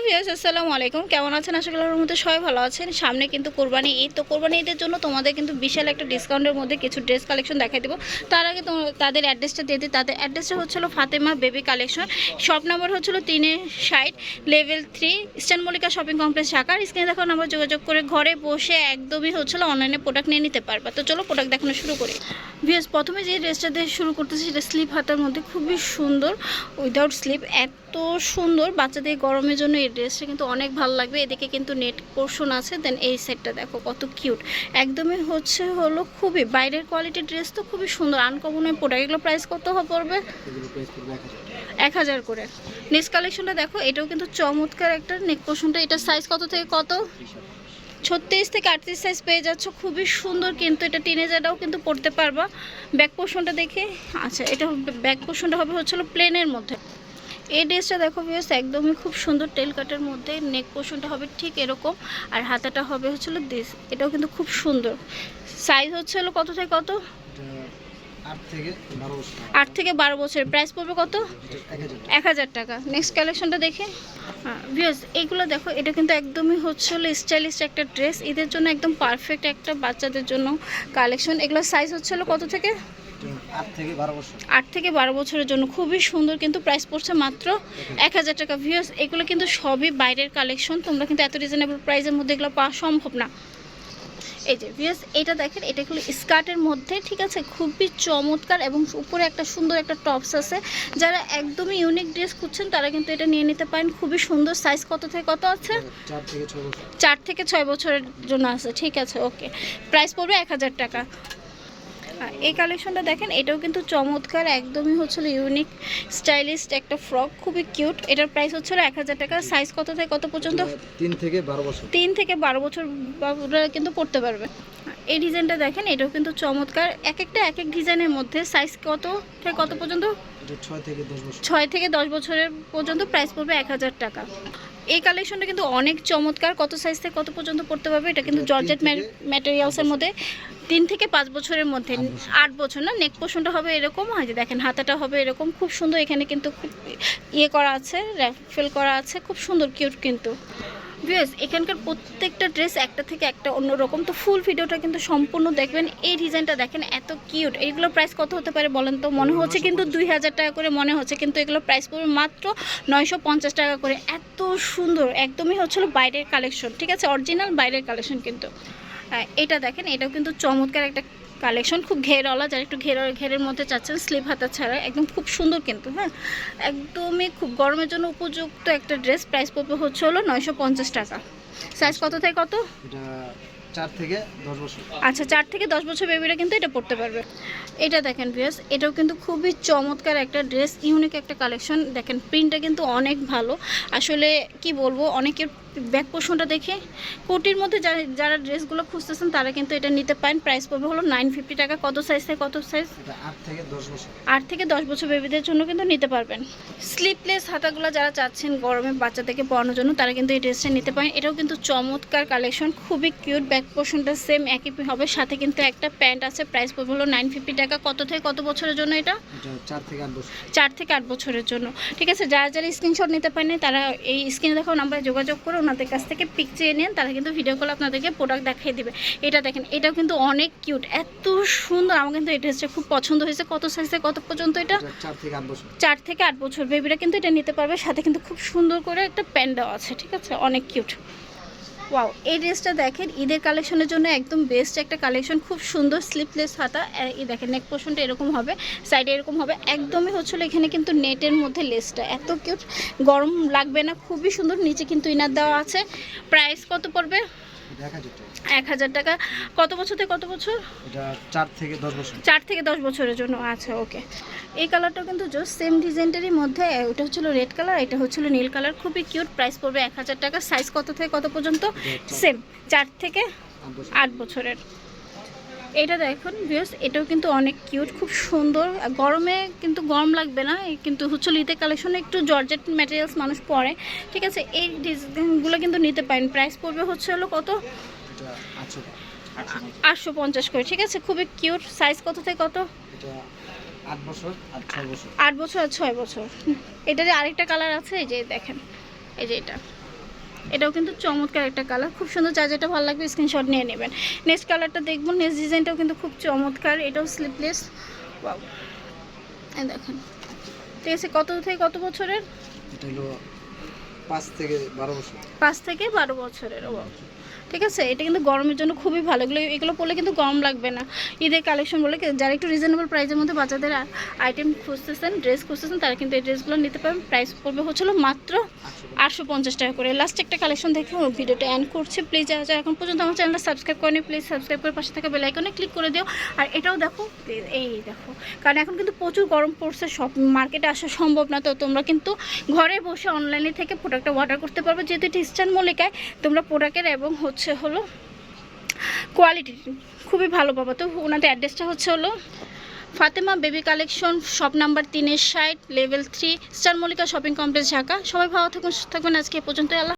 আসসালামু আলাইকুম। কেমন আছেন? আশা করি মধ্যে সবাই ভালো আছেন। সামনে কিন্তু কোরবানি ঈদ। তো কোরবানি ঈদের জন্য তোমাদের কিন্তু বিশাল একটা ডিসকাউন্টের মধ্যে কিছু ড্রেস কালেকশন দেখাই দেবো। তার আগে তাদের অ্যাড্রেসটা দিয়ে দিই। তাদের অ্যাড্রেসটা হচ্ছিল Fatema baby collection shop number হচ্ছিল তিনে ষাট level three eastern Mallika shopping complex ঢাকার। স্ক্রিনে দেখো নাম্বার যোগাযোগ করে ঘরে বসে একদমই হচ্ছিল অনলাইনে প্রোডাক্ট নিয়ে নিতে পারবা। তো চলো প্রোডাক্ট দেখানো শুরু করি। ভিউয়ার্স, প্রথমে যে ড্রেসটা দিয়ে শুরু করতেছি, সেটা স্লিপ হাতার মধ্যে। খুবই সুন্দর উইদাউট স্লিপ এত সুন্দর বাচ্চাদের গরমের জন্য এই ড্রেসটা কিন্তু অনেক ভালো লাগবে। এদিকে কিন্তু নেট পোর্শন আছে দেন এই সেটটা দেখো কত কিউট একদমই হচ্ছে হলো খুবই বাইরের কোয়ালিটির ড্রেস তো খুবই সুন্দর আনকমনের প্রোডাক্ট এগুলো প্রাইস কত পড়বে? এক হাজার। করে। নেক্সট কালেকশনটা দেখো এটাও কিন্তু চমৎকার একটা নেক পোর্শনটা এটা সাইজ কত থেকে কত? ছত্রিশ থেকে আটত্রিশ সাইজ পেয়ে যাচ্ছ। খুবই সুন্দর কিন্তু এটা টিনেজারটাও কিন্তু পড়তে পারবা। ব্যাক পোর্শনটা দেখে আচ্ছা এটা ব্যাক পোর্শনটা হবে হচ্ছিল প্লেনের মধ্যে। এই ড্রেসটা দেখো ভিউস একদমই খুব সুন্দর টেল কাটের মধ্যে নেক পোর্শনটা হবে ঠিক এরকম আর হাতাটা হবে হচ্ছিল দিস এটাও কিন্তু খুব সুন্দর। সাইজ হচ্ছে হলো কত থেকে কত? আট থেকে বারো বছর। প্রাইস পড়বে কত? এক হাজার টাকা। নেক্সট কালেকশনটা দেখে। ভিউস এইগুলো দেখো এটা কিন্তু একদমই হচ্ছে হলো স্টাইলিশ একটা ড্রেস এদের জন্য একদম পারফেক্ট একটা বাচ্চাদের জন্য কালেকশন এগুলো সাইজ হচ্ছে হলো কত থেকে? আট থেকে বারো বছরের জন্য খুবই সুন্দর কিন্তু প্রাইস পড়ছে মাত্র এক হাজার টাকা। ভিউস এগুলো কিন্তু সবই বাইরের কালেকশন তোমরা কিন্তু এত রিজনেবল প্রাইসের মধ্যে এগুলো পাওয়া সম্ভব না। এই যে ভিউস এটা দেখেন এটা হলো স্কার্টের মধ্যে ঠিক আছে? খুবই চমৎকার এবং উপরে একটা সুন্দর একটা টপস আছে। যারা একদমই ইউনিক ড্রেস খুঁজছেন তারা কিন্তু এটা নিয়ে নিতে পারেন। খুবই সুন্দর সাইজ কত থেকে কত আছে? চার থেকে ছয় বছরের জন্য আছে ঠিক আছে? ওকে প্রাইস পড়বে এক হাজার টাকা। এই কালেকশনটা দেখেন এটাও কিন্তু চমৎকার একদমই হচ্ছিল ইউনিক স্টাইলিস্ট একটা ফ্রক খুবই কিউট এটার প্রাইস হচ্ছিল এক হাজার টাকা। সাইজ কত থেকে কত পর্যন্ত? তিন থেকে বারো বছর। তিন থেকে বারো বছর বাবুরা কিন্তু পড়তে পারবে। এই ডিজাইনটা দেখেন এটাও কিন্তু চমৎকার। এক একটা এক এক ডিজাইনের মধ্যে সাইজ কত থেকে কত পর্যন্ত? ছয় থেকে দশ বছর। ছয় থেকে দশ বছরের পর্যন্ত প্রাইস পড়বে এক হাজার টাকা। এই কালেকশনটা কিন্তু অনেক চমৎকার। কত সাইজ থেকে কত পর্যন্ত পড়তে পারবে এটা কিন্তু জর্জেট ম্যাটেরিয়ালসের মধ্যে। তিন থেকে পাঁচ বছরের মধ্যে। আট বছর। না? নেক পোশনটা হবে এরকম। হয় যে দেখেন হাতাটা হবে এরকম। খুব সুন্দর এখানে কিন্তু ইয়ে করা আছে র্যাফেল করা আছে। খুব সুন্দর কিউট কিন্তু। ভিউয়ার্স এখানকার প্রত্যেকটা ড্রেস একটা থেকে একটা অন্যরকম। তো ফুল ভিডিওটা কিন্তু সম্পূর্ণ দেখবেন এই ডিজাইনটা দেখেন এত কিউট এগুলো প্রাইস কত হতে পারে বলেন তো? মনে হচ্ছে কিন্তু দুই হাজার টাকা করে মনে হচ্ছে কিন্তু এগুলো প্রাইস পড়বে মাত্র নয়শো পঞ্চাশ টাকা করে। এত সুন্দর একদমই হচ্ছিল বাইরের কালেকশন ঠিক আছে? অরিজিনাল বাইরের কালেকশন কিন্তু। এটা দেখেন এটাও কিন্তু চমৎকার একটা কালেকশন খুব ঘেরওয়ালা, যারা একটু ঘের, ঘেরের মধ্যে চাচ্ছেন, স্লিপ হাতা ছাড়া। একদম খুব সুন্দর কিন্তু হ্যাঁ? একদমই খুব গরমের জন্য উপযুক্ত একটা ড্রেস। প্রাইস পড়বে হচ্ছে হলো নয়শো পঞ্চাশ টাকা। সাইজ কত থেকে কত? চার থেকে দশ বছর। আচ্ছা চার থেকে দশ বছর বেবিরা কিন্তু এটা পড়তে পারবে। এটা দেখেন ভিউয়ার্স এটাও কিন্তু খুবই চমৎকার একটা ড্রেস ইউনিক একটা কালেকশন দেখেন প্রিন্টটা কিন্তু অনেক ভালো। আসলে কি বলব অনেকের ব্যাক পোর্শনটা দেখে কোটির মধ্যে যারা ড্রেসগুলো খুঁজতেছেন তারা কিন্তু এটা নিতে পারেন। প্রাইস পড়বে হলো নাইন ফিফটি টাকা। কত সাইজ থেকে কত সাইজ আট থেকে দশ বছর। আট থেকে দশ বছর বেবিদের জন্য কিন্তু নিতে পারবেন। স্লিপলেস হাতাগুলো যারা চাচ্ছেন গরমে বাচ্চাদেরকে পড়ানোর জন্য তারা কিন্তু এই ড্রেসটা নিতে পারেন। এটাও কিন্তু চমৎকার কালেকশন খুবই কিউট ব্যাক পোর্শনটা সেম একই হবে। সাথে কিন্তু একটা প্যান্ট আছে প্রাইস পড়বে হলো নাইন ফিফটি টাকা। কত থেকে কত বছরের জন্য এটা? চার থেকে আট বছর। চার থেকে আট বছরের জন্য। ঠিক আছে যারা যারা স্ক্রিনশট নিতে পারেন তারা এই স্ক্রিনে দেখো নাম্বারে যোগাযোগ করে ওনাদের কাছ থেকে পিক চেয়ে নেন তারা কিন্তু ভিডিও কল আপনাদেরকে প্রোডাক্ট দেখিয়ে দেবে। এটা দেখেন এটাও কিন্তু অনেক কিউট এত সুন্দর আমার কিন্তু এটা ড্রেসটা খুব পছন্দ হয়েছে। কত সাইজে কত পর্যন্ত এটা? এটা চার থেকে আট বছর। চার থেকে আট বছর। বেবিরা কিন্তু এটা নিতে পারবে। সাথে কিন্তু খুব সুন্দর করে একটা প্যান্ট দেওয়া আছে। ঠিক আছে অনেক কিউট ওয়াও এই ড্রেসটা দেখেন, ঈদের কালেকশনের জন্য একদম বেস্ট একটা কালেকশন খুব সুন্দর স্লিপলেস হাতা। এই দেখেন নেক পোর্শনটা এরকম হবে সাইডে এরকম হবে। একদমই হচ্ছিল এখানে কিন্তু নেটের মধ্যে লেসটা এত কিউট গরম লাগবে না, খুবই সুন্দর, নিচে কিন্তু ইনার দেওয়া আছে। প্রাইস কত পড়বে? এক হাজার টাকা। কত বছর থেকে কত বছর? এটা চার থেকে দশ বছর। চার থেকে দশ বছরের জন্য আচ্ছা ওকে। এই কালারটাও কিন্তু জো সেম ডিজাইনটারই মধ্যে ওটা হচ্ছিল রেড কালার এটা হচ্ছিল নীল কালার খুবই কিউট প্রাইস পড়বে এক হাজার টাকা। সাইজ কত থেকে কত পর্যন্ত? সেম চার থেকে আট বছরের। এটা দেখুন ভিউস এটাও কিন্তু অনেক কিউট খুব সুন্দর। গরমে কিন্তু গরম লাগবে না কিন্তু হচ্ছে ঈদের কালেকশনে একটু জর্জেট ম্যাটেরিয়ালস মানুষ পরে। ঠিক আছে, এই ডিজাইনগুলো কিন্তু নিতে পারেন। প্রাইস পড়বে হচ্ছে হলো কত? আটশো পঞ্চাশ করে, ঠিক আছে? খুবই কিউট সাইজ কত থেকে কত? আট বছর আর ছয় বছর। আর ছয় বছর। আরেকটা কালার আছে, এই যে দেখেন, এই যে এটা। এটাও কিন্তু চমৎকার একটা কালার খুব সুন্দর যা যেটা ভালো লাগবে স্ক্রিনশট নিয়ে নেবেন। নেক্সট কালারটা দেখব নেক্সট ডিজাইনটাও কিন্তু খুব চমৎকার এটাও স্লিপলেস দেখেন। ঠিক আছে কত থেকে কত বছরের? এটা হলো পাঁচ থেকে বারো বছর। পাঁচ থেকে বারো বছরের ও ঠিক আছে? এটা কিন্তু গরমের জন্য খুবই ভালো। এগুলো এগুলো পরলে কিন্তু গরম লাগবে না। ঈদের কালেকশন বলে যারা একটু রিজনেবল প্রাইসের মধ্যে বাচ্চাদের আইটেম খুঁজতেছেন ড্রেস খুঁজতেছেন, তারা কিন্তু এই ড্রেসগুলো নিতে পারেন প্রাইস পড়বে হচ্ছিল মাত্র আটশো পঞ্চাশ টাকা করে। লাস্ট একটা কালেকশন দেখে ভিডিওটা এন্ড করছি। প্লিজ যারা এখন পর্যন্ত আমার চ্যানেলটা সাবস্ক্রাইব করেনি প্লিজ সাবস্ক্রাইব করে পাশে থাকা বেলাইকনে ক্লিক করে দিও। আর এটাও দেখো, এই দেখো, কারণ এখন কিন্তু প্রচুর গরম পড়ছে, সব মার্কেটে আসা সম্ভব না। তো তোমরা কিন্তু ঘরে বসে অনলাইনে থেকে প্রোডাক্টটা অর্ডার করতে পারবে। যেহেতু এটি ইস্টার্ন মল্লিকায়, তোমরা প্রোডাক্টের এবং হচ্ছে হলো কোয়ালিটি খুবই ভালো পাবো। তো ওনাদের অ্যাড্রেসটা হচ্ছে হলো Fatema baby collection shop number তিনের site level three star Mallika shopping complex Dhaka. সবাই ভালো থাকুন, সুস্থ থাকবেন আজকে পর্যন্ত আল্লাহ